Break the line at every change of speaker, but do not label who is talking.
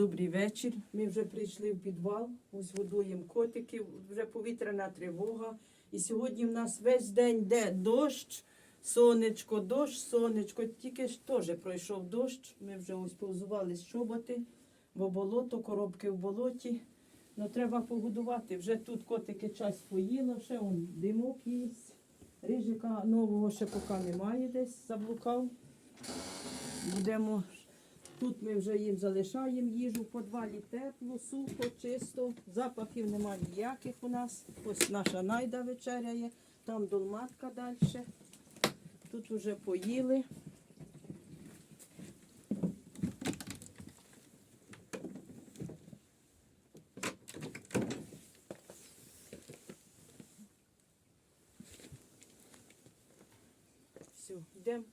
Добрий вечір. Ми вже прийшли в підвал, ось годуємо котиків, вже повітряна тривога. І сьогодні в нас весь день де дощ, сонечко, дощ, сонечко. Тільки ж теж пройшов дощ. Ми вже ось повзували з чоботи, бо болото, коробки в болоті. Ну треба погодувати. Вже тут котики час поїли, ще он димок їсть. Рижика нового ще поки немає десь, заблукав. Будемо Тут ми вже їм залишаємо їжу в подвалі тепло, сухо, чисто, запахів немає ніяких у нас. Ось наша найда вечеряє, там долматка далі. Тут вже поїли. Все, йдемо.